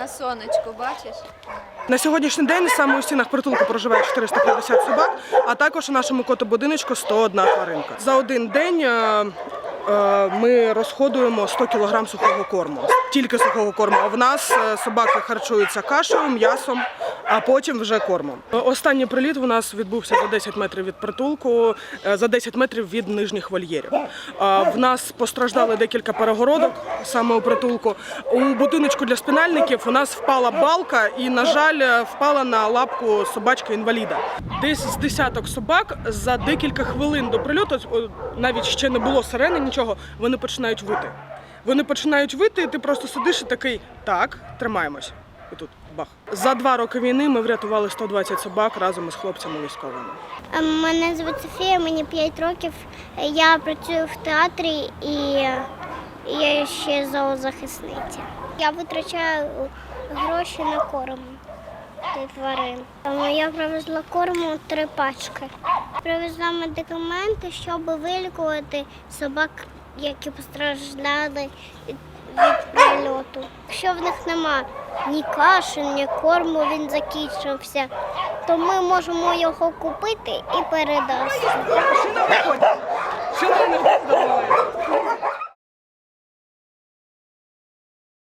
на сонечку, бачиш? На сьогоднішній день саме у стінах притулку проживає 450 собак, а також у нашому котобудиночку 101 тваринка. За один день е, е, ми розходуємо 100 кг сухого корму. Тільки сухого корму. А в нас е, собаки харчуються кашею, м'ясом, а потім вже кормом. Останній приліт у нас відбувся за 10 метрів від притулку, е, за 10 метрів від нижніх вольєрів. В нас постраждали декілька перегородок саме у притулку. У будиночку для спінальників у нас впала балка і, на жаль, впала на лапку собачка інваліда. Десь з десяток собак за декілька хвилин до прильоту, навіть ще не було сирени, нічого, вони починають вити. Вони починають вити, і ти просто сидиш і такий так, тримаємось. Тут бах. За два роки війни ми врятували 120 собак разом із хлопцями військовими. Е, Мене звуть Софія, мені 5 років. Я працюю в театрі і я ще зоозахисниця. Я витрачаю гроші на корм для тварин. Я привезла корму три пачки. Привезла медикаменти, щоб вилікувати собак, які постраждали від, від. Якщо в них нема ні каші, ні корму, він закінчився, то ми можемо його купити і передати.